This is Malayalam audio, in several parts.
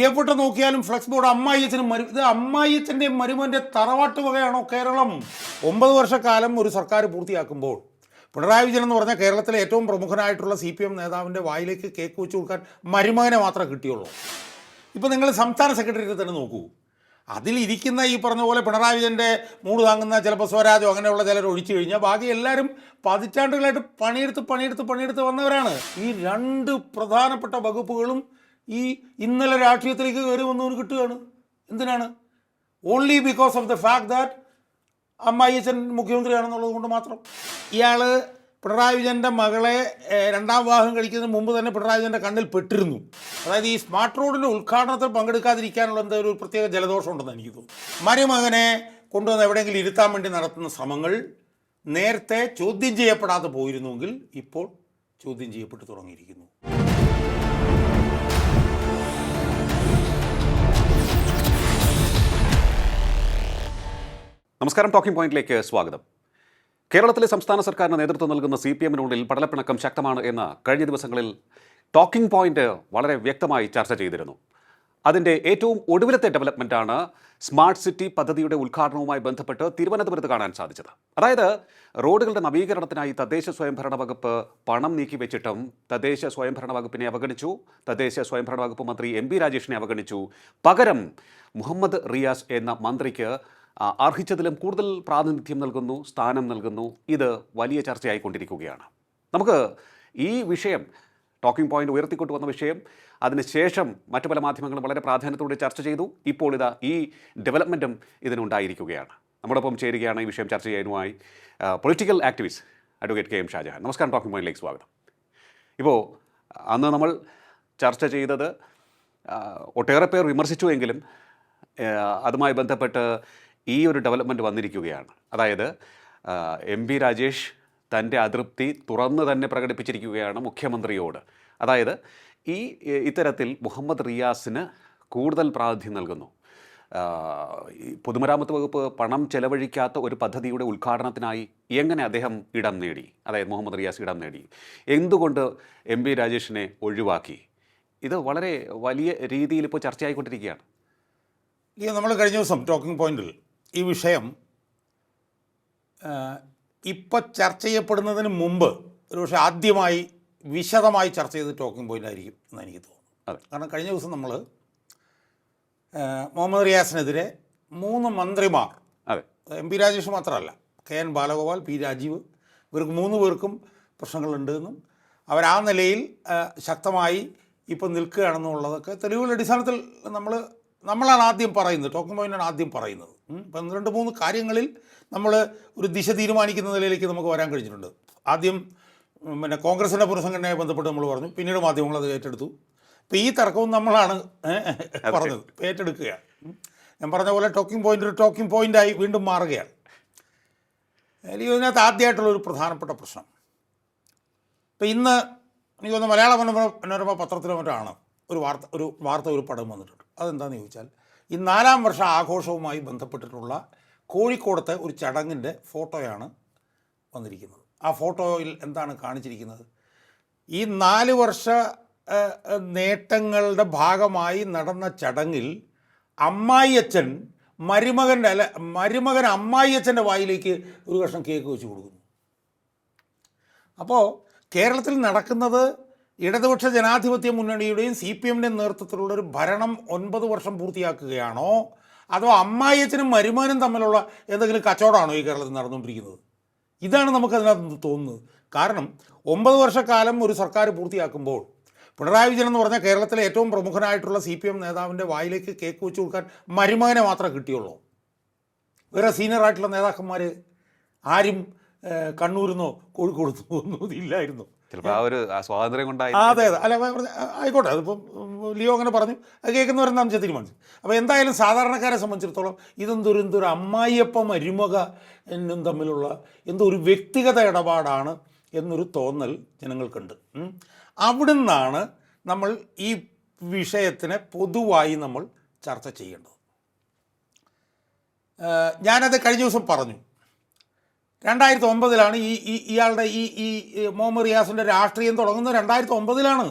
എവിടെ നോക്കിയാലും ഫ്ലെക്സ് ബോർഡ് അമ്മായിയച്ഛനും മരു ഇത് അമ്മായിയച്ഛന്റെയും മരുമന്റെ തറവാട്ട് വകയാണോ കേരളം? ഒമ്പത് വർഷക്കാലം ഒരു സർക്കാർ പൂർത്തിയാക്കുമ്പോൾ പിണറായി വിജയൻ എന്ന് പറഞ്ഞാൽ കേരളത്തിലെ ഏറ്റവും പ്രമുഖനായിട്ടുള്ള സി പി എം നേതാവിന്റെ വായിലേക്ക് കേക്ക് വെച്ച് കൊടുക്കാൻ മരുമകനെ മാത്രമേ കിട്ടിയുള്ളൂ. ഇപ്പോൾ നിങ്ങൾ സംസ്ഥാന സെക്രട്ടറിയെ തന്നെ നോക്കൂ. അതിലിരിക്കുന്ന ഈ പറഞ്ഞ പോലെ പിണറായി വിജയന്റെ മൂട് താങ്ങുന്ന ചിലപ്പോൾ സ്വരാജോ അങ്ങനെയുള്ള ചിലർ ഒഴിച്ചു കഴിഞ്ഞാൽ ബാക്കി എല്ലാവരും പതിറ്റാണ്ടുകളായിട്ട് പണിയെടുത്ത് പണിയെടുത്ത് പണിയെടുത്ത് വന്നവരാണ്. ഈ രണ്ട് പ്രധാനപ്പെട്ട വകുപ്പുകളും ഈ ഇന്നലെ രാഷ്ട്രീയത്തിലേക്ക് കയറി വന്നവന് കിട്ടുകയാണ്. എന്തിനാണ്? Only because of the fact that അമ്മായി അച്ഛൻ മുഖ്യമന്ത്രിയാണെന്നുള്ളത് കൊണ്ട് മാത്രം. ഇയാൾ പിണറായി വിജയന്റെ മകളെ രണ്ടാം വിവാഹം കഴിക്കുന്നതിന് മുമ്പ് തന്നെ പിണറായി വിജയന്റെ കണ്ണിൽ പെട്ടിരുന്നു. അതായത് ഈ സ്മാർട്ട് റോഡിന്റെ ഉദ്ഘാടനത്തിൽ പങ്കെടുക്കാതിരിക്കാനുള്ള എന്തോ ഒരു പ്രത്യേക ജലദോഷം ഉണ്ടെന്ന് എനിക്ക് തോന്നുന്നു. മരുമകനെ കൊണ്ടുവന്ന് എവിടെയെങ്കിലും ഇരുത്താൻ വേണ്ടി നടത്തുന്ന ശ്രമങ്ങൾ നേരത്തെ ചോദ്യം ചെയ്യപ്പെടാതെ പോയിരുന്നുവെങ്കിൽ ഇപ്പോൾ ചോദ്യം ചെയ്യപ്പെട്ടു തുടങ്ങിയിരിക്കുന്നു. നമസ്കാരം ടോക്കിംഗ് പോയിന്റിലേക്ക് സ്വാഗതം. കേരളത്തിലെ സംസ്ഥാന സർക്കാരിന് നേതൃത്വം നൽകുന്ന സി പി എമ്മിനുള്ളിൽ പടലപ്പിണക്കം ശക്തമാണ് എന്ന് കഴിഞ്ഞ ദിവസങ്ങളിൽ ടോക്കിംഗ് പോയിന്റ് വളരെ വ്യക്തമായി ചർച്ച ചെയ്തിരുന്നു. അതിന്റെ ഏറ്റവും ഒടുവിലത്തെ ഡെവലപ്മെന്റാണ് സ്മാർട്ട് സിറ്റി പദ്ധതിയുടെ ഉദ്ഘാടനവുമായി ബന്ധപ്പെട്ട് തിരുവനന്തപുരത്ത് കാണാൻ സാധിച്ചത്. അതായത് റോഡുകളുടെ നവീകരണത്തിനായി തദ്ദേശ സ്വയംഭരണ വകുപ്പ് പണം നീക്കി വെച്ചിട്ടും തദ്ദേശ സ്വയംഭരണ വകുപ്പിനെ അവഗണിച്ചു തദ്ദേശ സ്വയംഭരണ വകുപ്പ് മന്ത്രി എം രാജേഷിനെ അവഗണിച്ചു. പകരം മുഹമ്മദ് റിയാസ് എന്ന മന്ത്രിക്ക് അർഹിച്ചതിലും കൂടുതൽ പ്രാതിനിധ്യം നൽകുന്നു സ്ഥാനം നൽകുന്നു. ഇത് വലിയ ചർച്ചയായിക്കൊണ്ടിരിക്കുകയാണ്. നമുക്ക് ഈ വിഷയം ടോക്കിംഗ് പോയിന്റ് ഉയർത്തിക്കൊണ്ടു വന്ന വിഷയം അതിനുശേഷം മറ്റു പല മാധ്യമങ്ങളും വളരെ പ്രാധാന്യത്തോടെ ചർച്ച ചെയ്തു. ഇപ്പോൾ ഇതാ ഈ ഡെവലപ്മെന്റും ഇതിനുണ്ടായിരിക്കുകയാണ്. നമ്മോടൊപ്പം ചേരുകയാണ് ഈ വിഷയം ചർച്ച ചെയ്യാനുമായി political activist advocate K M Shajahan. നമസ്കാരം ടോക്കിംഗ് പോയിന്റിലേക്ക് സ്വാഗതം. ഇപ്പോൾ അന്ന് നമ്മൾ ചർച്ച ചെയ്തത് ഒട്ടേറെ പേർ വിമർശിച്ചുവെങ്കിലും എങ്കിലും അതുമായി ബന്ധപ്പെട്ട് ഈ ഒരു ഡെവലപ്മെന്റ് വന്നിരിക്കുകയാണ്. അതായത് എം പി രാജേഷ് തന്റെ അതൃപ്തി തുറന്ന് തന്നെ പ്രകടിപ്പിച്ചിരിക്കുകയാണ് മുഖ്യമന്ത്രിയോട്. അതായത് ഈ ഇത്തരത്തിൽ മുഹമ്മദ് റിയാസിന് കൂടുതൽ പ്രാതിനിധ്യം നൽകുന്നു. പൊതുമരാമത്ത് വകുപ്പ് പണം ചെലവഴിക്കാത്ത ഒരു പദ്ധതിയുടെ ഉദ്ഘാടനത്തിനായി എങ്ങനെ അദ്ദേഹം ഇടം നേടി? അതായത് മുഹമ്മദ് റിയാസ് ഇടം നേടി. എന്തുകൊണ്ട് എം പി രാജേഷിനെ ഒഴിവാക്കി? ഇത് വളരെ വലിയ രീതിയിൽ ഇപ്പോൾ ചർച്ചയായിക്കൊണ്ടിരിക്കുകയാണ്. നമ്മൾ കഴിഞ്ഞ ദിവസം ടോക്കിംഗ് പോയിന്റിൽ ഈ വിഷയം ഇപ്പോൾ ചർച്ച ചെയ്യപ്പെടുന്നതിന് മുമ്പ് ഒരുപക്ഷെ ആദ്യമായി വിശദമായി ചർച്ച ചെയ്ത് ടോക്കിംഗ് പോയിന്റായിരിക്കും എന്ന് എനിക്ക് തോന്നുന്നു. അതെ. കാരണം കഴിഞ്ഞ ദിവസം നമ്മൾ മുഹമ്മദ് റിയാസിനെതിരെ മൂന്ന് മന്ത്രിമാർ അതെ. എം പി രാജേഷ് മാത്രമല്ല K N Balagopal P Rajeev ഇവർക്ക് മൂന്ന് പേർക്കും പ്രശ്നങ്ങളുണ്ട് എന്നും അവർ ആ നിലയിൽ ശക്തമായി ഇപ്പം നിൽക്കുകയാണെന്നുള്ളതൊക്കെ തെളിവുകളുടെ അടിസ്ഥാനത്തിൽ നമ്മൾ നമ്മളാണ് ആദ്യം പറയുന്നത് ടോക്കിംഗ് പോയിന്റാണ് ആദ്യം പറയുന്നത്. ഉം. ഇപ്പം രണ്ട് മൂന്ന് കാര്യങ്ങളിൽ നമ്മൾ ഒരു ദിശ തീരുമാനിക്കുന്ന നിലയിലേക്ക് നമുക്ക് വരാൻ കഴിഞ്ഞിട്ടുണ്ട്. ആദ്യം പിന്നെ കോൺഗ്രസിന്റെ പുനഃസംഘടനയെ ബന്ധപ്പെട്ട് നമ്മൾ പറഞ്ഞു. പിന്നീട് മാധ്യമങ്ങൾ അത് ഏറ്റെടുത്തു. ഇപ്പം ഈ തർക്കവും നമ്മളാണ് പറഞ്ഞത്. ഏറ്റെടുക്കുകയാണ്. ഞാൻ പറഞ്ഞ പോലെ ടോക്കിംഗ് പോയിന്റ് ഒരു ടോക്കിംഗ് പോയിന്റായി വീണ്ടും മാറുകയാണ്. അല്ലെങ്കിൽ ഇതിനകത്ത് ആദ്യമായിട്ടുള്ള ഒരു പ്രധാനപ്പെട്ട പ്രശ്നം. ഇപ്പം ഇന്ന് എനിക്ക് തോന്നുന്നു മലയാള മനോരമ മനോരമ പത്രത്തിലോ മറ്റാണ് ഒരു വാർത്ത ഒരു വാർത്ത ഒരു പടം വന്നിട്ടുണ്ട്. അതെന്താണെന്ന് ചോദിച്ചാൽ ഈ നാലാം വർഷ ആഘോഷവുമായി ബന്ധപ്പെട്ടിട്ടുള്ള കോഴിക്കോടത്തെ ഒരു ചടങ്ങിന്റെ ഫോട്ടോയാണ് വന്നിരിക്കുന്നത്. ആ ഫോട്ടോയിൽ എന്താണ് കാണിച്ചിരിക്കുന്നത്? ഈ നാല് വർഷ നേട്ടങ്ങളുടെ ഭാഗമായി നടന്ന ചടങ്ങിൽ അമ്മായിയച്ഛൻ മരുമകന്റെ അല്ല മരുമകൻ അമ്മായിയച്ഛന്റെ വായിലേക്ക് ഒരു കഷ്ണം കേക്ക് വെച്ച് കൊടുക്കുന്നു. അപ്പോൾ കേരളത്തിൽ നടക്കുന്നത് ഇടതുപക്ഷ ജനാധിപത്യ മുന്നണിയുടെയും സി പി എമ്മിന്റെയും നേതൃത്വത്തിലുള്ള ഒരു ഭരണം ഒൻപത് വർഷം പൂർത്തിയാക്കുകയാണോ? അതോ അമ്മായിയച്ചനും മരുമാനും തമ്മിലുള്ള എന്തെങ്കിലും കച്ചവടമാണോ ഈ കേരളത്തിൽ നടന്നുകൊണ്ടിരിക്കുന്നത്? ഇതാണ് നമുക്കതിനകത്ത് തോന്നുന്നത്. കാരണം ഒമ്പത് വർഷക്കാലം ഒരു സർക്കാർ പൂർത്തിയാക്കുമ്പോൾ പിണറായി വിജയൻ എന്ന് പറഞ്ഞാൽ കേരളത്തിലെ ഏറ്റവും പ്രമുഖനായിട്ടുള്ള സി പി എം നേതാവിന്റെ വായിലേക്ക് കേക്ക് വെച്ച് കൊടുക്കാൻ മരുമകനെ മാത്രമേ കിട്ടിയുള്ളൂ. വേറെ സീനിയർ ആയിട്ടുള്ള നേതാക്കന്മാർ ആരും കണ്ണൂരിൽ നിന്നോ കോഴിക്കോട് നിന്നോ ഒന്നും ഇല്ലായിരുന്നു. ചിലപ്പോൾ ആ ഒരു സ്വാതന്ത്ര്യം കൊണ്ടായി അതെ അതെ. അല്ല ആയിക്കോട്ടെ. അതിപ്പോൾ ലിയോ അങ്ങനെ പറഞ്ഞു. അത് കേൾക്കുന്നവരെന്ന് നമുക്ക് തീരുമാനിച്ചു. അപ്പോൾ എന്തായാലും സാധാരണക്കാരെ സംബന്ധിച്ചിടത്തോളം ഇതെന്തൊരു എന്തൊരു അമ്മായിയപ്പ മരുമക എന്നും തമ്മിലുള്ള എന്തോ ഒരു വ്യക്തിഗത ഇടപാടാണ് എന്നൊരു തോന്നൽ ജനങ്ങൾക്കുണ്ട്. അവിടെ അവിടുന്നാണ് നമ്മൾ ഈ വിഷയത്തിനെ പൊതുവായി നമ്മൾ ചർച്ച ചെയ്യേണ്ടത്. ഞാനത് കഴിഞ്ഞ ദിവസം പറഞ്ഞു. രണ്ടായിരത്തി ഒമ്പതിലാണ് ഈ ഈ ഇയാളുടെ ഈ ഈ മുഹമ്മദ് റിയാസിന്റെ രാഷ്ട്രീയം തുടങ്ങുന്നത്. രണ്ടായിരത്തി ഒമ്പതിലാണ്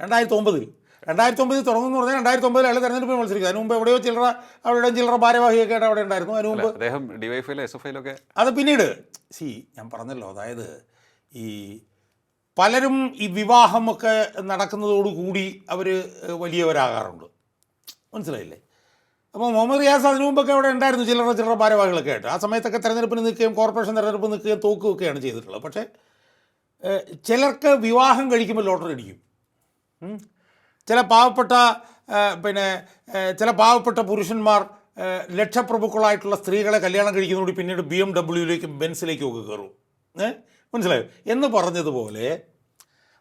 രണ്ടായിരത്തി ഒമ്പതിൽ രണ്ടായിരത്തി ഒമ്പതിൽ തുടങ്ങുന്നു പറഞ്ഞാൽ രണ്ടായിരത്തി ഒമ്പതിൽ അയാൾ തെരഞ്ഞെടുപ്പിൽ മത്സരിക്കും. അതിന് മുമ്പ് എവിടെയോ ചില്ലറ അവിടെയും ചില്ലറ ഭാരവാഹിയൊക്കെ ആയിട്ട് അവിടെ ഉണ്ടായിരുന്നു. അതിന് മുമ്പ് അദ്ദേഹം ഡിവൈഫൈയിലും എസ് എഫ് ഒക്കെ അത് പിന്നീട്. സി ഞാൻ പറഞ്ഞല്ലോ അതായത് ഈ പലരും ഈ വിവാഹമൊക്കെ നടക്കുന്നതോടുകൂടി അവർ വലിയവരാകാറുണ്ട്. മനസ്സിലായില്ലേ? അപ്പോൾ മുഹമ്മദ് റിയാസ് അതിനു മുമ്പൊക്കെ അവിടെ ഉണ്ടായിരുന്നു ചില്ലറ ചില്ലറ ഭാരവാഹികളൊക്കെ ആയിട്ട്. ആ സമയത്തൊക്കെ തെരഞ്ഞെടുപ്പിന് നിൽക്കുകയും കോർപ്പറേഷൻ തെരഞ്ഞെടുപ്പ് നിൽക്കുകയും തോക്കുകയൊക്കെയാണ് ചെയ്തിട്ടുള്ളത്. പക്ഷേ ചിലർക്ക് വിവാഹം കഴിക്കുമ്പോൾ ലോട്ടറി അടിക്കും. ചില പാവപ്പെട്ട പിന്നെ ചില പാവപ്പെട്ട പുരുഷന്മാർ ലക്ഷപ്രഭുക്കളായിട്ടുള്ള സ്ത്രീകളെ കല്യാണം കഴിക്കുന്നതോട് പിന്നീട് ബി എം ഡബ്ല്യുയിലേക്കും ബെൻസിലേക്കും ഒക്കെ കയറും. മനസ്സിലായോ? എന്ന് പറഞ്ഞതുപോലെ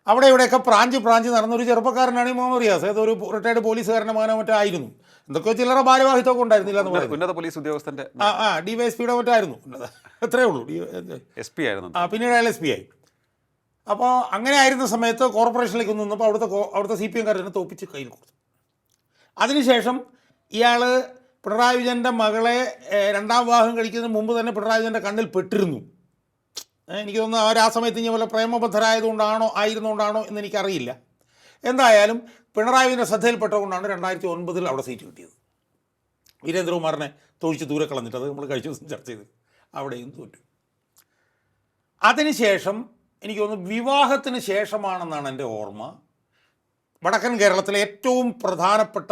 അവിടെ ഇവിടെയൊക്കെ പ്രാഞ്ച് പ്രാഞ്ച് നടന്നൊരു ചെറുപ്പക്കാരനാണ് ഈ മുഹമ്മദ് റിയാസ് അതൊരു റിട്ടയർഡ് പോലീസുകാരന്റെ മകനോ മറ്റോ ആയിരുന്നു. എന്തൊക്കെയോ ചില്ലറ ഭാരവാഹിത്വമൊക്കെ ഉണ്ടായിരുന്നില്ല എന്ന് പറയുന്നത്. ഉന്നത പോലീസ് ഉദ്യോഗസ്ഥന്റെ ആ ഡിവൈഎസ്പിയുടെ മറ്റായിരുന്നു. അത്രേ ഉള്ളൂ. എസ് പി ആയിരുന്നു ആ പിന്നീട് അയാൾ എസ് പി ആയി. അപ്പോൾ അങ്ങനെ ആയിരുന്ന സമയത്ത് കോർപ്പറേഷനിലേക്ക് നിന്നപ്പോൾ അവിടുത്തെ അവിടുത്തെ സി പി എംകാരനെ തോപ്പിച്ച് കയ്യിൽ കൊടുത്തു. അതിനുശേഷം ഇയാൾ പിണറായി വിജയന്റെ മകളെ രണ്ടാം വിവാഹം കഴിക്കുന്നതിന് മുമ്പ് തന്നെ പിണറായി വിജയന്റെ കണ്ണിൽ പെട്ടിരുന്നു. എനിക്ക് തോന്നുന്നു അവർ ആ സമയത്ത് ഇനി വല്ല പ്രേമബദ്ധരായതുകൊണ്ടാണോ ആയിരുന്നുകൊണ്ടാണോ എന്ന് എനിക്കറിയില്ല. എന്തായാലും പിണറായി വിജയന്റെ ശ്രദ്ധയിൽപ്പെട്ടതുകൊണ്ടാണ് രണ്ടായിരത്തി ഒൻപതിൽ അവിടെ സീറ്റ് കിട്ടിയത്. വീരേന്ദ്രകുമാറിനെ തൊഴിച്ച് ദൂരെ കളഞ്ഞിട്ട് അത് നമ്മൾ കഴിച്ച ദിവസം ചർച്ച ചെയ്ത്. അവിടെയും തോറ്റു. അതിനുശേഷം എനിക്ക് തോന്നുന്നു വിവാഹത്തിന് ശേഷമാണെന്നാണ് എന്റെ ഓർമ്മ. വടക്കൻ കേരളത്തിലെ ഏറ്റവും പ്രധാനപ്പെട്ട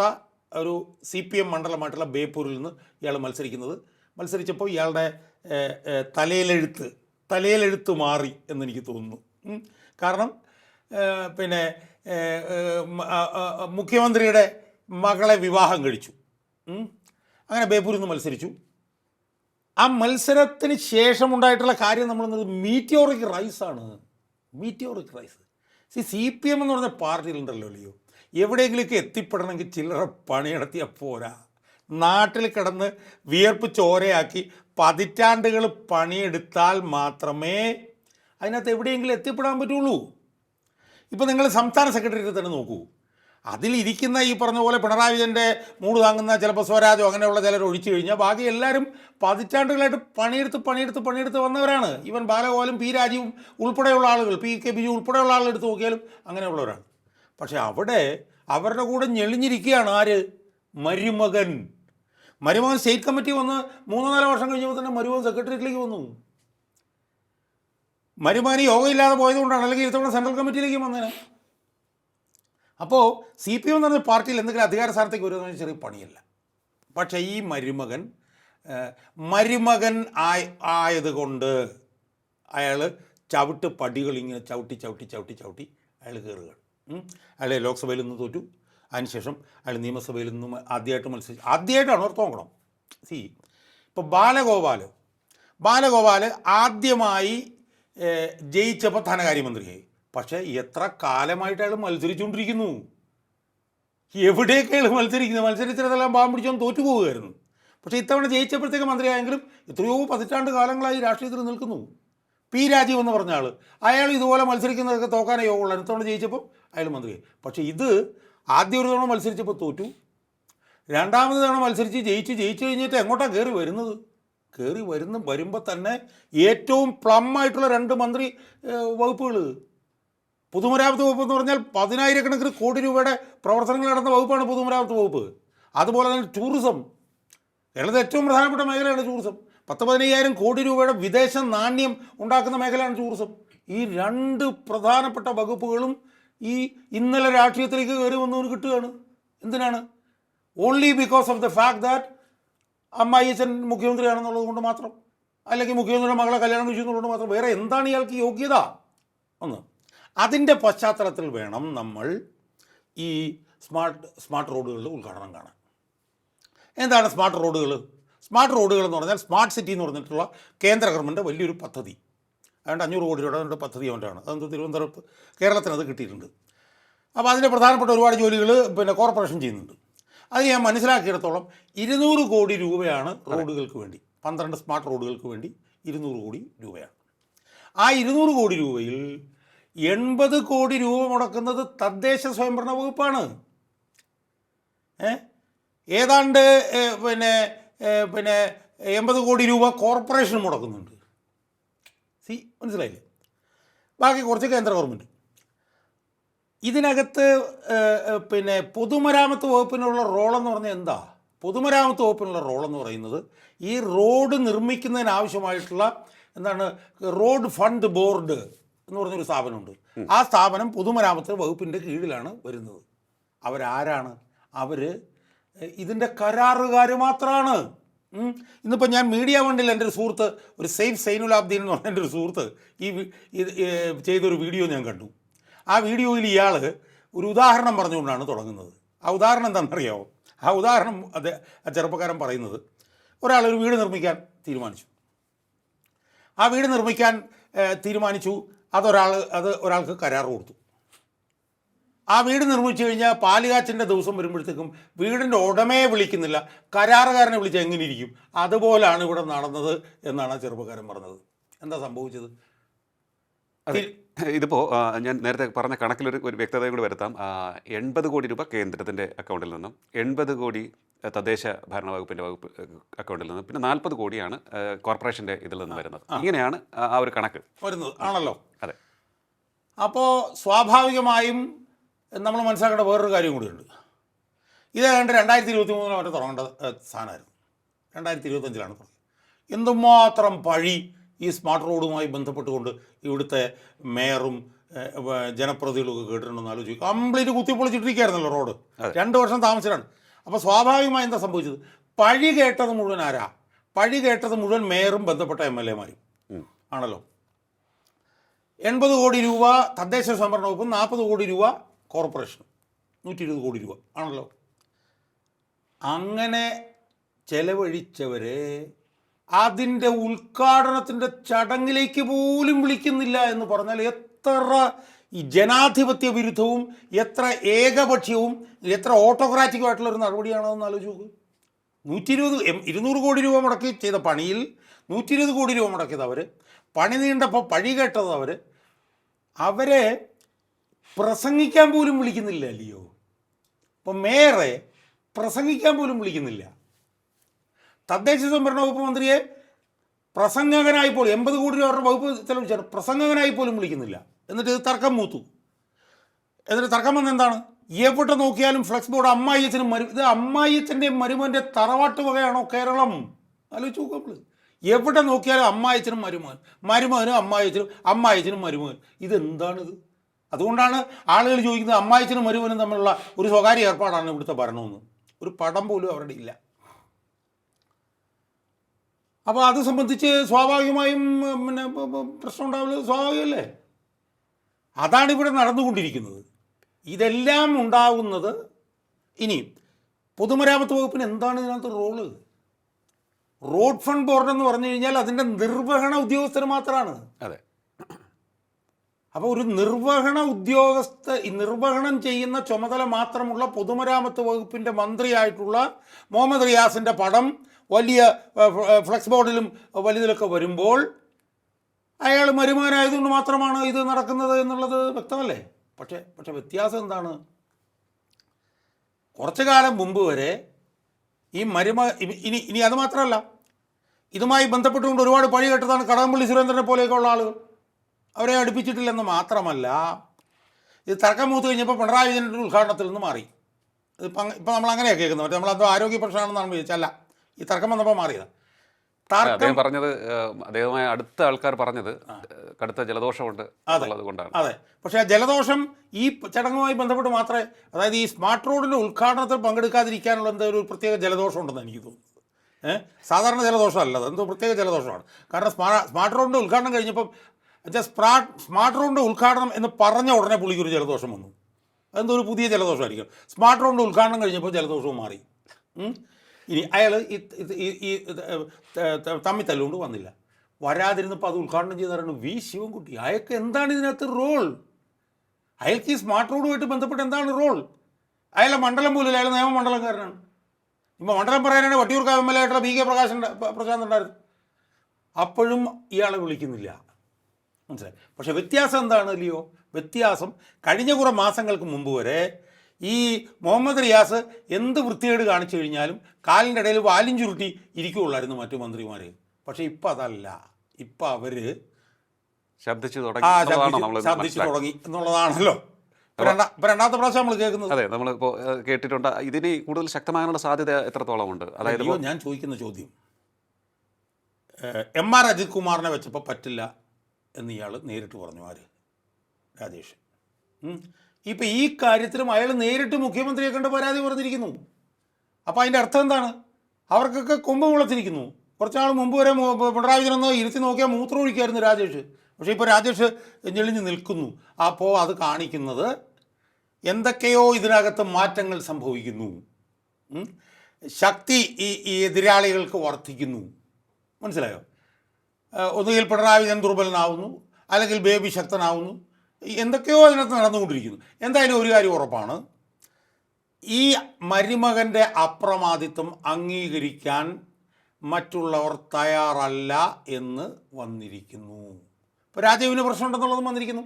ഒരു സി പി എം മണ്ഡലമായിട്ടുള്ള ബേപ്പൂരിൽ നിന്ന് ഇയാൾ മത്സരിക്കുന്നത്. മത്സരിച്ചപ്പോൾ ഇയാളുടെ തലയിലെഴുത്ത് തലയിലെഴുത്ത് മാറി എന്നെനിക്ക് തോന്നുന്നു. കാരണം പിന്നെ മുഖ്യമന്ത്രിയുടെ മകളെ വിവാഹം കഴിച്ചു. അങ്ങനെ ബേപ്പൂരിൽ നിന്ന് മത്സരിച്ചു. ആ മത്സരത്തിന് ശേഷം ഉണ്ടായിട്ടുള്ള കാര്യം നമ്മൾ മീറ്റിയോറിക് റൈസാണ് meteoric rise C C P M എന്ന് പറഞ്ഞ പാർട്ടിയിലുണ്ടല്ലോ അല്ലയോ എവിടെയെങ്കിലേക്ക് എത്തിപ്പെടണമെങ്കിൽ ചില്ലറ പണി നടത്തിയാൽ പോരാ. നാട്ടിൽ കിടന്ന് വിയർപ്പ് ചോരയാക്കി പതിറ്റാണ്ടുകൾ പണിയെടുത്താൽ മാത്രമേ അതിനകത്ത് എവിടെയെങ്കിലും എത്തിപ്പെടാൻ പറ്റുള്ളൂ. ഇപ്പോൾ നിങ്ങൾ സംസ്ഥാന സെക്രട്ടറിയെ തന്നെ നോക്കൂ. അതിലിരിക്കുന്ന ഈ പറഞ്ഞ പോലെ പിണറായി വിജയന്റെ മൂട് താങ്ങുന്ന ചിലപ്പോൾ സ്വരാജോ അങ്ങനെയുള്ള ചിലർ ഒഴിച്ചു കഴിഞ്ഞാൽ ബാക്കി എല്ലാവരും പതിറ്റാണ്ടുകളായിട്ട് പണിയെടുത്ത് പണിയെടുത്ത് പണിയെടുത്ത് വന്നവരാണ്. ഇവൻ ബാലഗോപാലും പി രാജീവും ഉൾപ്പെടെയുള്ള ആളുകൾ പി കെ ബിജു ഉൾപ്പെടെയുള്ള ആളുകൾ എടുത്ത് നോക്കിയാലും അങ്ങനെയുള്ളവരാണ്. പക്ഷേ അവിടെ അവരുടെ കൂടെ ഞെളിഞ്ഞിരിക്കുകയാണ് ആര്? മരുമകൻ. മരുമകൻ സ്റ്റേറ്റ് കമ്മിറ്റി വന്ന് മൂന്നോ നാലോ വർഷം കഴിഞ്ഞപ്പോൾ തന്നെ മരുമകൻ സെക്രട്ടേറിയറ്റിലേക്ക് വന്നു. മരുമകന് യോഗമില്ലാതെ പോയതുകൊണ്ടാണ് അല്ലെങ്കിൽ ഇത്തവണ സെൻട്രൽ കമ്മിറ്റിയിലേക്ക് വന്നേനെ. അപ്പോൾ സി പി എം എന്ന് പറഞ്ഞ പാർട്ടിയിൽ എന്തെങ്കിലും അധികാര സ്ഥാനത്തേക്ക് വരുന്നത് ചെറിയ പണിയല്ല. പക്ഷേ ഈ മരുമകൻ മരുമകൻ ആയ ആയതുകൊണ്ട് അയാൾ ചവിട്ട് പടികൾ ഇങ്ങനെ ചവിട്ടി ചവിട്ടി ചവിട്ടി ചവിട്ടി അയാൾ കയറുകയാണ്. അയാളെ ലോക്സഭയിൽ നിന്ന് തോറ്റു. അതിനുശേഷം അയാൾ നിയമസഭയിൽ നിന്നും ആദ്യമായിട്ട് മത്സരിച്ചു. ആദ്യമായിട്ടാണ് ഓർത്ത് നോക്കണം സി. ഇപ്പോൾ ബാലഗോപാൽ ബാലഗോപാൽ ആദ്യമായി ജയിച്ചപ്പോൾ ധനകാര്യമന്ത്രിയായി. പക്ഷേ എത്ര കാലമായിട്ട് അയാൾ മത്സരിച്ചുകൊണ്ടിരിക്കുന്നു എവിടെയൊക്കെ അയാൾ മത്സരിക്കുന്നത് മത്സരിച്ചിടത്തെല്ലാം പാവം പിടിച്ചോന്ന് തോറ്റു പോവുകയായിരുന്നു പക്ഷേ ഇത്തവണ ജയിച്ചപ്പോഴത്തേക്ക് മന്ത്രിയായെങ്കിലും എത്രയോ പതിറ്റാണ്ട് കാലങ്ങളായി രാഷ്ട്രീയത്തിൽ നിൽക്കുന്നു. പി രാജീവ് എന്ന് പറഞ്ഞ ആൾ അയാൾ ഇതുപോലെ മത്സരിക്കുന്നതൊക്കെ തോക്കാനേ യോഗമുള്ളൂ. ഇത്തവണ ജയിച്ചപ്പോൾ അയാൾ മന്ത്രിയായി. പക്ഷേ ഇത് ആദ്യ ഒരു തവണ മത്സരിച്ചപ്പോൾ തോറ്റു. രണ്ടാമത് തവണ മത്സരിച്ച് ജയിച്ച് ജയിച്ചു കഴിഞ്ഞിട്ട് എങ്ങോട്ടാണ് കയറി വരുന്നത്? കയറി വരുന്ന വരുമ്പോൾ തന്നെ ഏറ്റവും പ്ലം ആയിട്ടുള്ള രണ്ട് മന്ത്രി വകുപ്പുകൾ പൊതുമരാമത്ത് വകുപ്പ് എന്ന് പറഞ്ഞാൽ പതിനായിരക്കണക്കിന് കോടി രൂപയുടെ പ്രവർത്തനങ്ങൾ നടന്ന വകുപ്പാണ് പൊതുമരാമത്ത് വകുപ്പ്. അതുപോലെ തന്നെ ടൂറിസം കേരളത്തിലെ ഏറ്റവും പ്രധാനപ്പെട്ട മേഖലയാണ് ടൂറിസം പത്ത് പതിനയ്യായിരം കോടി രൂപയുടെ വിദേശ നാണ്യം ഉണ്ടാക്കുന്ന മേഖലയാണ് ടൂറിസം ഈ രണ്ട് പ്രധാനപ്പെട്ട വകുപ്പുകളും ഈ ഇന്നലെ രാഷ്ട്രീയത്തിലേക്ക് കയറി വന്നവന് കിട്ടുകയാണ്. എന്തിനാണ്? Only because of the fact that അമ്മായിയച്ഛൻ മുഖ്യമന്ത്രിയാണെന്നുള്ളത് കൊണ്ട് മാത്രം. അല്ലെങ്കിൽ മുഖ്യമന്ത്രിയുടെ മകളെ കല്യാണം കഴിച്ചെന്നുള്ളത് മാത്രം. വേറെ എന്താണ് ഇയാൾക്ക് യോഗ്യത? ഒന്ന് അതിന്റെ പശ്ചാത്തലത്തിൽ വേണം നമ്മൾ ഈ സ്മാർട്ട് സ്മാർട്ട് റോഡുകളുടെ ഉദ്ഘാടനം കാണാൻ. എന്താണ് സ്മാർട്ട് റോഡുകൾ സ്മാർട്ട് റോഡുകൾ എന്ന് പറഞ്ഞാൽ സ്മാർട്ട് സിറ്റി എന്ന് പറഞ്ഞിട്ടുള്ള കേന്ദ്ര ഗവൺമെന്റ് വലിയൊരു പദ്ധതി. അതുകൊണ്ട് അഞ്ഞൂറ് കോടി രൂപയുടെ പദ്ധതി അവന്റെയാണ് അതെന്ത് തിരുവനന്തപുരത്ത് കേരളത്തിന് അത് കിട്ടിയിട്ടുണ്ട്. അപ്പോൾ അതിന്റെ പ്രധാനപ്പെട്ട ഒരുപാട് ജോലികൾ പിന്നെ കോർപ്പറേഷൻ ചെയ്യുന്നുണ്ട്. അത് ഞാൻ മനസ്സിലാക്കിയിടത്തോളം ഇരുന്നൂറ് കോടി രൂപയാണ് റോഡുകൾക്ക് വേണ്ടി പന്ത്രണ്ട് സ്മാർട്ട് റോഡുകൾക്ക് വേണ്ടി ഇരുന്നൂറ് കോടി രൂപയാണ്. ആ ഇരുന്നൂറ് കോടി രൂപയിൽ എൺപത് കോടി രൂപ മുടക്കുന്നത് തദ്ദേശ സ്വയംഭരണ വകുപ്പാണ്. ഏതാണ്ട് പിന്നെ പിന്നെ എൺപത് കോടി രൂപ കോർപ്പറേഷൻ മുടക്കുന്നുണ്ട്. സി മനസ്സിലായില്ലേ? ബാക്കി കുറച്ച് കേന്ദ്ര ഗവൺമെന്റ് ഇതിനകത്ത് പിന്നെ പൊതുമരാമത്ത് വകുപ്പിനുള്ള റോളെന്ന് പറഞ്ഞാൽ എന്താ? പൊതുമരാമത്ത് വകുപ്പിനുള്ള റോളെന്ന് പറയുന്നത് ഈ റോഡ് നിർമ്മിക്കുന്നതിനാവശ്യമായിട്ടുള്ള എന്താണ് റോഡ് ഫണ്ട് ബോർഡ് എന്ന് പറഞ്ഞൊരു സ്ഥാപനമുണ്ട്. ആ സ്ഥാപനം പൊതുമരാമത്ത് വകുപ്പിന്റെ കീഴിലാണ് വരുന്നത്. അവരാരാണ്? അവർ ഇതിന്റെ കരാറുകാർ മാത്രമാണ്. ഇന്നിപ്പോൾ ഞാൻ മീഡിയ വണ്ടിൽ എന്റെ ഒരു സുഹൃത്ത് ഒരു സേഫ് സൈനുലാബ്ദീൻ എന്ന് പറഞ്ഞ എന്റെ ഒരു സുഹൃത്ത് ഈ ചെയ്തൊരു വീഡിയോ ഞാൻ കണ്ടു. ആ വീഡിയോയിൽ ഇയാൾ ഒരു ഉദാഹരണം പറഞ്ഞുകൊണ്ടാണ് തുടങ്ങുന്നത്. ആ ഉദാഹരണം എന്താണെന്നറിയാമോ ആ ഉദാഹരണം അത് ആ ചെറുപ്പക്കാരൻ പറയുന്നത് ഒരാൾ ഒരു വീട് നിർമ്മിക്കാൻ തീരുമാനിച്ചു. ആ വീട് നിർമ്മിക്കാൻ തീരുമാനിച്ചു. അതൊരാൾ അത് ഒരാൾക്ക് കരാർ കൊടുത്തു. ആ വീട് നിർമ്മിച്ചു കഴിഞ്ഞാൽ പാലുകാച്ചിന്റെ ദിവസം വരുമ്പോഴത്തേക്കും വീടിന്റെ ഉടമയെ വിളിക്കുന്നില്ല. കരാറുകാരനെ വിളിച്ച് എങ്ങനെ ഇരിക്കും? അതുപോലാണ് ഇവിടെ നടന്നത് എന്നാണ് ആ ചെറുപ്പക്കാരൻ പറഞ്ഞത്. എന്താ സംഭവിച്ചത്? ഇതിപ്പോൾ ഞാൻ നേരത്തെ പറഞ്ഞ കണക്കിലൊരു ഒരു വ്യക്തതയും കൂടി വരുത്താം. എൺപത് കോടി രൂപ കേന്ദ്രത്തിന്റെ അക്കൗണ്ടിൽ നിന്നും എൺപത് കോടി തദ്ദേശ ഭരണ വകുപ്പിന്റെ വകുപ്പ് അക്കൗണ്ടിൽ നിന്നും പിന്നെ നാൽപ്പത് കോടിയാണ് കോർപ്പറേഷന്റെ ഇതിൽ നിന്ന് വരുന്നത്. ഇങ്ങനെയാണ് ആ ഒരു കണക്ക്. വരുന്നത്. ആണല്ലോ. അതെ. അപ്പോൾ സ്വാഭാവികമായും നമ്മൾ മനസ്സിലാക്കേണ്ട വേറൊരു കാര്യം കൂടിയുണ്ട്. ഇത് ഏതാണ്ട് രണ്ടായിരത്തി ഇരുപത്തി മൂന്നിന് അവരെ തുടങ്ങേണ്ട സ്ഥാനമായിരുന്നു സാധനമായിരുന്നു. രണ്ടായിരത്തി ഇരുപത്തഞ്ചിലാണ് തുടങ്ങിയത്. എന്തുമാത്രം പഴി ഈ സ്മാർട്ട് റോഡുമായി ബന്ധപ്പെട്ടുകൊണ്ട് ഇവിടുത്തെ മേയറും ഏഹ്, വ- ജനപ്രതിനിധികളും ഒക്കെ കേട്ടിട്ടുണ്ടെന്ന് ആലോചിക്കും കംപ്ലീറ്റ് കുത്തിപ്പൊളിച്ചിട്ടിരിക്കുകയായിരുന്നല്ലോ റോഡ്. രണ്ട് വർഷം താമസിച്ചാണ് അപ്പോൾ സ്വാഭാവികമായി എന്താ സംഭവിച്ചത്? പഴി കേട്ടത് മുഴുവൻ ആരാ? പഴി കേട്ടത് മുഴുവൻ മേയറും ബന്ധപ്പെട്ട എം എൽ എമാരും. ആണല്ലോ. എൺപത് കോടി രൂപ തദ്ദേശ സംവരണ വകുപ്പ് നാൽപ്പത് കോടി രൂപ കോർപ്പറേഷൻ. നൂറ്റി ഇരുപത് കോടി രൂപ. ആണല്ലോ. അങ്ങനെ ചെലവഴിച്ചവരെ അതിന്റെ ഉദ്ഘാടനത്തിന്റെ ചടങ്ങിലേക്ക് പോലും വിളിക്കുന്നില്ല എന്ന് പറഞ്ഞാൽ എത്ര ജനാധിപത്യ വിരുദ്ധവും എത്ര ഏകപക്ഷീയവും എത്ര ഓട്ടോക്രാറ്റിക് ആയിട്ടുള്ള ഒരു നടപടിയാണോ എന്ന് ആലോചിച്ച് നോക്ക്. നൂറ്റി ഇരുപത് ഇരുന്നൂറ് കോടി രൂപ മുടക്കി ചെയ്ത പണിയിൽ നൂറ്റി ഇരുപത് കോടി രൂപ മുടക്കിയത് അവർ പണി നീണ്ടപ്പോൾ പഴി കേട്ടത് അവർ അവരെ പ്രസംഗിക്കാൻ പോലും വിളിക്കുന്നില്ല അല്ലയോ ഇപ്പം മേയറെ പ്രസംഗിക്കാൻ പോലും വിളിക്കുന്നില്ല. തദ്ദേശ സ്വയംഭരണ വകുപ്പ് മന്ത്രിയെ പ്രസംഗകനായി പോലും എൺപത് കോടി രൂപ വകുപ്പ് ചെലവിച്ചാണ് പ്രസംഗകനായി പോലും വിളിക്കുന്നില്ല. എന്നിട്ട് ഇത് തർക്കം മൂത്തു. എന്നിട്ട് തർക്കം വന്ന എന്താണ്? എവിടെ നോക്കിയാലും ഫ്ലെക്സ് ബോർഡ് അമ്മായിയച്ഛനും മരു ഇത് അമ്മായിയച്ഛന്റെയും മരുമന്റെ തറവാട്ട് വകയാണോ കേരളം? ആലോചിച്ച് നോക്കുക നമ്മൾ എവിടെ നോക്കിയാലും അമ്മായിച്ചനും മരുമകൻ മരുമകനും അമ്മായിച്ചനും അമ്മായിച്ചനും മരുമകൻ ഇതെന്താണിത്? അതുകൊണ്ടാണ് ആളുകൾ ചോദിക്കുന്നത് അമ്മായിച്ചനും മരുമോനും തമ്മിലുള്ള ഒരു സ്വകാര്യ ഏർപ്പാടാണ് ഇവിടുത്തെ ഭരണമെന്ന് ഒരു പടം പോലും അവരുടെ ഇല്ല. അപ്പോൾ അത് സംബന്ധിച്ച് സ്വാഭാവികമായും പിന്നെ പ്രശ്നം ഉണ്ടാവുന്നത് സ്വാഭാവികമല്ലേ? അതാണ് ഇവിടെ നടന്നുകൊണ്ടിരിക്കുന്നത്. ഇതെല്ലാം ഉണ്ടാകുന്നത് ഇനി പൊതുമരാമത്ത് വകുപ്പിന് എന്താണ് ഇതിനകത്ത് റോൾ? റോഡ് ഫണ്ട് ബോർഡ് എന്ന് പറഞ്ഞു കഴിഞ്ഞാൽ അതിന്റെ നിർവഹണ ഉദ്യോഗസ്ഥർ മാത്രമാണ് അതെ. അപ്പോൾ ഒരു നിർവഹണ ഉദ്യോഗസ്ഥ നിർവഹണം ചെയ്യുന്ന ചുമതല മാത്രമുള്ള പൊതുമരാമത്ത് വകുപ്പിന്റെ മന്ത്രിയായിട്ടുള്ള മുഹമ്മദ് റിയാസിന്റെ പടം വലിയ ഫ്ലക്സ് ഫ്ല- ഫ്ലെക്സ് ബോർഡിലും വലുതിലൊക്കെ വരുമ്പോൾ അയാൾ മരുമാനായതുകൊണ്ട് മാത്രമാണ് ഇത് നടക്കുന്നത് എന്നുള്ളത് വ്യക്തമല്ലേ? പക്ഷേ പക്ഷേ വ്യത്യാസം എന്താണ്? കുറച്ചു കാലം മുമ്പ് വരെ ഈ മരുമ ഇനി ഇനി അത് മാത്രമല്ല. ഇതുമായി ബന്ധപ്പെട്ടുകൊണ്ട് ഒരുപാട് പഴി കേട്ടതാണ് കടകംപള്ളി സുരേന്ദ്രനെ പോലെയൊക്കെയുള്ള ആളുകൾ. അവരെ അടുപ്പിച്ചിട്ടില്ലെന്ന് മാത്രമല്ല ഇത് തർക്കം മൂത്ത് കഴിഞ്ഞപ്പോൾ പിണറായി വിജയന്റെ ഉദ്ഘാടനത്തിൽ നിന്ന് മാറി. ഇത് ഇപ്പം നമ്മൾ അങ്ങനെയാണ് കേൾക്കുന്നത്. മറ്റേ നമ്മളത് ആരോഗ്യ പ്രശ്നമാണെന്നാണ് വിചാരിച്ചല്ല ഈ തർക്കം വന്നപ്പോൾ മാറിയത്. അദ്ദേഹം പറഞ്ഞത് അദ്ദേഹമായ അടുത്ത ആൾക്കാർ പറഞ്ഞത് കടുത്ത ജലദോഷമുണ്ട് എന്നുള്ളത് കൊണ്ടാണ്. അതെ. പക്ഷേ ആ ജലദോഷം ഈ ചടങ്ങുമായി ബന്ധപ്പെട്ട് മാത്രമേ അതായത് ഈ സ്മാർട്ട് റോഡിന്റെ ഉദ്ഘാടനത്തിൽ പങ്കെടുക്കാതിരിക്കാനുള്ള എന്തോ ഒരു പ്രത്യേക ജലദോഷം ഉണ്ടെന്ന് എനിക്ക് തോന്നുന്നു. ഏഹ് സാധാരണ ജലദോഷമല്ല അത് എന്തോ പ്രത്യേക ജലദോഷമാണ്. കാരണം സ്മാ സ്മാർട്ട് റോഡിന്റെ ഉദ്ഘാടനം കഴിഞ്ഞപ്പം എന്നുവെച്ചാൽ സ്മാർട്ട് സ്മാർട്ട് റോഡിന്റെ ഉദ്ഘാടനം എന്ന് പറഞ്ഞ ഉടനെ പുള്ളിക്കൊരു ജലദോഷം വന്നു. അതെന്തോ ഒരു പുതിയ ജലദോഷമായിരിക്കും. സ്മാർട്ട് റോഡിന്റെ ഉദ്ഘാടനം കഴിഞ്ഞപ്പോൾ ജലദോഷവും മാറി. ഇനി അയാൾ ഈ ഈ തമ്മി തല്ലുകൊണ്ട് വന്നില്ല. വരാതിരുന്നപ്പോൾ അത് ഉദ്ഘാടനം ചെയ്തായിരുന്നു വി ശിവൻകുട്ടി. അയാൾക്ക് എന്താണ് ഇതിനകത്ത് റോൾ അയാൾക്ക് ഈ സ്മാർട്ട് റോഡുമായിട്ട് ബന്ധപ്പെട്ട് എന്താണ് റോൾ അയാളെ മണ്ഡലം പോലും അയാൾ നിയമമണ്ഡലംകാരനാണ്. ഇപ്പോൾ മണ്ഡലം പറയാനാണ് വട്ടിയൂർക്കാവ് എം എൽ എ ആയിട്ടുള്ള ബി കെ പ്രകാശ് പ്രശാന്ത് ഉണ്ടായിരുന്നു. അപ്പോഴും ഇയാളെ വിളിക്കുന്നില്ല. മനസ്സിലായി? പക്ഷേ വ്യത്യാസം എന്താണ് ലിയോ? വ്യത്യാസം കഴിഞ്ഞ കുറേ മാസങ്ങൾക്ക് മുമ്പ് വരെ ഈ മുഹമ്മദ് റിയാസ് എന്ത് വൃത്തികേട് കാണിച്ചു കഴിഞ്ഞാലും കാലിന്റെ ഇടയിൽ വാലും ചുരുട്ടി ഇരിക്കുകയുള്ളായിരുന്നു മറ്റു മന്ത്രിമാർ പക്ഷേ ഇപ്പം അതല്ല. ഇപ്പം അവർ ശബ്ദിച്ചു തുടങ്ങി ശബ്ദിച്ചു തുടങ്ങി എന്നുള്ളതാണല്ലോ. രണ്ടാമത്തെ പ്രാവശ്യം നമ്മൾ കേൾക്കുന്നത്. അതെ നമ്മൾ ഇപ്പോൾ കേട്ടിട്ടുണ്ട്. ഇതിന് കൂടുതൽ ശക്തമാകാനുള്ള സാധ്യത എത്രത്തോളം ഉണ്ട്? അതായത് ഞാൻ ചോദിക്കുന്ന ചോദ്യം. എം ആർ അജിത് കുമാറിനെ വെച്ചപ്പോൾ പറ്റില്ല എന്ന് ഇയാൾ നേരിട്ട് പറഞ്ഞു ആര്? രാജേഷ്. ഇപ്പം ഈ കാര്യത്തിലും അയാൾ നേരിട്ട് മുഖ്യമന്ത്രിയെ കണ്ട് പരാതി പറഞ്ഞിരിക്കുന്നു. അപ്പോൾ അതിന്റെ അർത്ഥം എന്താണ്? അവർക്കൊക്കെ കൊമ്പ് മുളച്ചിരിക്കുന്നു. കുറച്ചാൾ മുമ്പ് വരെ പിണറായി വിജയൻ ഒന്ന് ഇരുത്തി നോക്കിയാൽ മൂത്രം ഒഴിക്കായിരുന്നു രാജേഷ്. പക്ഷേ ഇപ്പോൾ രാജേഷ് ഞെളിഞ്ഞ് നിൽക്കുന്നു. അപ്പോൾ അത് കാണിക്കുന്നത് എന്തൊക്കെയോ ഇതിനകത്ത് മാറ്റങ്ങൾ സംഭവിക്കുന്നു. ശക്തി ഈ എതിരാളികൾക്ക് വർദ്ധിക്കുന്നു. മനസ്സിലായോ? ഒന്നുകിൽ പിണറായി വിജയൻ ദുർബലനാവുന്നു അല്ലെങ്കിൽ ബേബി ശക്തനാവുന്നു. എന്തൊക്കെയോ അതിനകത്ത് നടന്നുകൊണ്ടിരിക്കുന്നു. എന്തായാലും ഒരു കാര്യം ഉറപ്പാണ്. ഈ മരുമകന്റെ അപ്രമാദിത്വം അംഗീകരിക്കാൻ മറ്റുള്ളവർ തയ്യാറല്ല എന്ന് വന്നിരിക്കുന്നു. ഇപ്പോൾ രാജീവിന് പ്രശ്നമുണ്ടെന്നുള്ളതും വന്നിരിക്കുന്നു.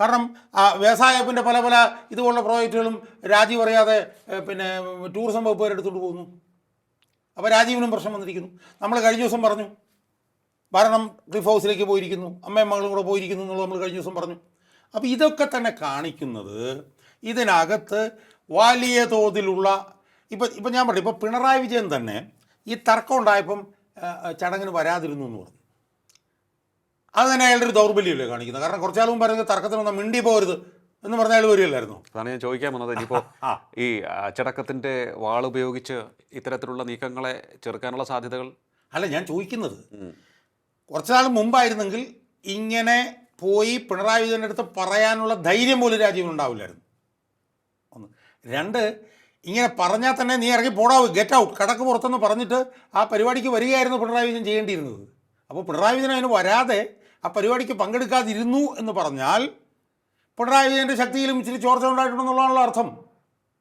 കാരണം വ്യവസായപ്പിന്റെ പല പല ഇതുപോലുള്ള പ്രോജക്റ്റുകളും രാജീവ് അറിയാതെ പിന്നെ ടൂറിസം വകുപ്പുകാർ എടുത്തുകൊണ്ട് പോകുന്നു. അപ്പോൾ രാജീവിനും പ്രശ്നം വന്നിരിക്കുന്നു. നമ്മൾ കഴിഞ്ഞ ദിവസം പറഞ്ഞു ഭരണം ക്ലിഫ് ഹൗസിലേക്ക് പോയിരിക്കുന്നു. അമ്മയും മകളും കൂടെ പോയിരിക്കുന്നു എന്നുള്ളത് നമ്മൾ കഴിഞ്ഞ ദിവസം പറഞ്ഞു. അപ്പോൾ ഇതൊക്കെ തന്നെ കാണിക്കുന്നത് ഇതിനകത്ത് വലിയ തോതിലുള്ള ഇപ്പം ഇപ്പം ഞാൻ പറഞ്ഞു ഇപ്പോൾ പിണറായി വിജയൻ തന്നെ ഈ തർക്കം ഉണ്ടായപ്പം ചടങ്ങിന് വരാതിരുന്നു എന്ന് പറഞ്ഞു. അത് തന്നെ അയാളുടെ ഒരു ദൗർബല്യമല്ലേ കാണിക്കുന്നത്? കാരണം കുറച്ചാൾ മുമ്പ് പറയുന്നത് തർക്കത്തിനൊന്നും മിണ്ടി പോകരുത് എന്ന് പറഞ്ഞ അയാൾ വരികയല്ലായിരുന്നു? അതാണ് ഞാൻ ചോദിക്കാൻ വന്നത് ഇനിയിപ്പോൾ. ഈ അച്ചടക്കത്തിന്റെ വാളുപയോഗിച്ച് ഇത്തരത്തിലുള്ള നീക്കങ്ങളെ ചെറുക്കാനുള്ള സാധ്യതകൾ? അല്ല ഞാൻ ചോദിക്കുന്നത്. കുറച്ച് നാൾ മുമ്പായിരുന്നെങ്കിൽ ഇങ്ങനെ പോയി പിണറായി വിജയന്റെ അടുത്ത് പറയാനുള്ള ധൈര്യം പോലും രാജീവിന് ഉണ്ടാവില്ലായിരുന്നു ഒന്ന്. രണ്ട് ഇങ്ങനെ പറഞ്ഞാൽ തന്നെ നീ ഇറങ്ങി പോടാവ് ഗെറ്റ് ഔട്ട് കടക്ക് പുറത്തെന്ന് പറഞ്ഞിട്ട് ആ പരിപാടിക്ക് വരികയായിരുന്നു പിണറായി വിജയൻ ചെയ്യേണ്ടിയിരുന്നത്. അപ്പോൾ പിണറായി വിജയൻ അതിന് വരാതെ ആ പരിപാടിക്ക് പങ്കെടുക്കാതിരുന്നു എന്ന് പറഞ്ഞാൽ പിണറായി വിജയന്റെ ശക്തിയിലും ഇച്ചിരി ചോർച്ച ഉണ്ടായിട്ടുണ്ടെന്നുള്ളതാണല്ലോ അർത്ഥം.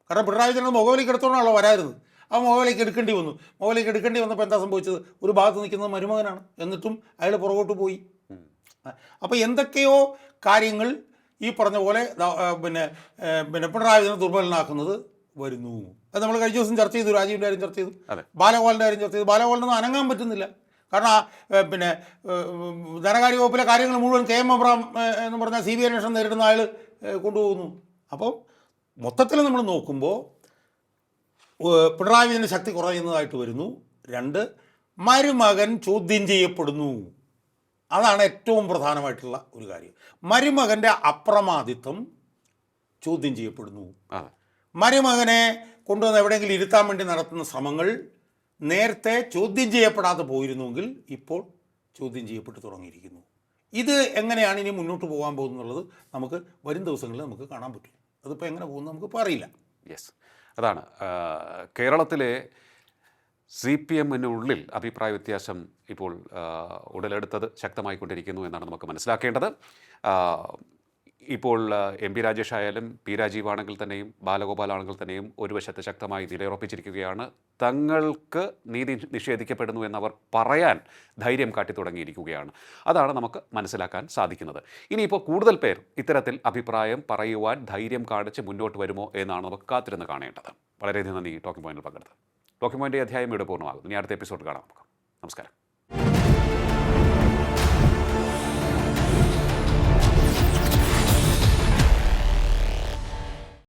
കാരണം പിണറായി വിജയൻ മുഖവിലേക്ക് എടുത്തോണ്ടാണല്ലോ വരായിരുന്നത് ആ മുഖവിലേക്ക് എടുക്കേണ്ടി വന്നു. മുഖവിലേക്ക് എടുക്കേണ്ടി വന്നപ്പോൾ എന്താ സംഭവിച്ചത്? ഒരു ഭാഗത്ത് നിൽക്കുന്നത് മരുമകനാണ്. എന്നിട്ടും അയാൾ പുറകോട്ട് പോയി. അപ്പോൾ എന്തൊക്കെയോ കാര്യങ്ങൾ ഈ പറഞ്ഞ പോലെ പിന്നെ പിന്നെ പിണറായി വിജയനെ ദുർബലനാക്കുന്നത് വരുന്നു. അത് നമ്മൾ കഴിഞ്ഞ ദിവസം ചർച്ച ചെയ്തു. രാജീവിന്റെ കാര്യം ചർച്ച ചെയ്തു. ബാലഗോപാലിന്റെ കാര്യം ചർച്ച ചെയ്തു. ബാലഗോപാലിനൊന്നും അനങ്ങാൻ പറ്റുന്നില്ല. കാരണം ആ, പിന്നെ ധനകാര്യ വകുപ്പിലെ കാര്യങ്ങൾ മുഴുവൻ കെ എം അബ്രാം എന്ന് പറഞ്ഞാൽ സി ബി ഐ അന്വേഷണം നേരിടുന്ന ആൾ കൊണ്ടുപോകുന്നു. അപ്പോൾ മൊത്തത്തിൽ നമ്മൾ നോക്കുമ്പോൾ പിണറായി വിജയന്റെ ശക്തി കുറയുന്നതായിട്ട് വരുന്നു. രണ്ട് മരുമകൻ ചോദ്യം ചെയ്യപ്പെടുന്നു. അതാണ് ഏറ്റവും പ്രധാനമായിട്ടുള്ള ഒരു കാര്യം. മരുമകന്റെ അപ്രമാദിത്വം ചോദ്യം ചെയ്യപ്പെടുന്നു. മരുമകനെ കൊണ്ടുവന്ന് എവിടെയെങ്കിലും ഇരുത്താൻ വേണ്ടി നടത്തുന്ന ശ്രമങ്ങൾ നേരത്തെ ചോദ്യം ചെയ്യപ്പെടാതെ പോയിരുന്നുവെങ്കിൽ ഇപ്പോൾ ചോദ്യം ചെയ്യപ്പെട്ടു തുടങ്ങിയിരിക്കുന്നു. ഇത് എങ്ങനെയാണ് ഇനി മുന്നോട്ട് പോകാൻ പോകുന്നുള്ളത് നമുക്ക് വരും ദിവസങ്ങളിൽ നമുക്ക് കാണാൻ പറ്റും. അതിപ്പോൾ എങ്ങനെ പോകുന്നു നമുക്കിപ്പോൾ അറിയില്ല. യെസ് അതാണ്. കേരളത്തിലെ സി പി എമ്മിനുള്ളിൽ അഭിപ്രായ വ്യത്യാസം ഇപ്പോൾ ഉടലെടുത്തത് ശക്തമായിക്കൊണ്ടിരിക്കുന്നു എന്നാണ് നമുക്ക് മനസ്സിലാക്കേണ്ടത്. ഇപ്പോൾ എം പി രാജേഷ് ആയാലും പി രാജീവ് ആണെങ്കിൽ തന്നെയും ബാലഗോപാൽ ആണെങ്കിൽ തന്നെയും ഒരു വശത്ത് ശക്തമായി നിലയുറപ്പിച്ചിരിക്കുകയാണ്. തങ്ങൾക്ക് നീതി നിഷേധിക്കപ്പെടുന്നു എന്നവർ പറയാൻ ധൈര്യം കാട്ടി തുടങ്ങിയിരിക്കുകയാണ്. അതാണ് നമുക്ക് മനസ്സിലാക്കാൻ സാധിക്കുന്നത്. ഇനിയിപ്പോൾ കൂടുതൽ പേർ ഇത്തരത്തിൽ അഭിപ്രായം പറയുവാൻ ധൈര്യം കാണിച്ച് മുന്നോട്ട് വരുമോ എന്നാണ് നമുക്ക് കാത്തിരുന്ന് കാണേണ്ടത്. വളരെയധികം നന്ദി ടോക്കിംഗ് പോയിന്റിൽ പങ്കെടുത്ത് ടോക്കിംഗ് പോയിന്റ് അധ്യായം ഇവിടെ പൂർണമാകും ഇനി അടുത്ത എപ്പിസോഡ് കാണാം നമുക്ക്. നമസ്കാരം.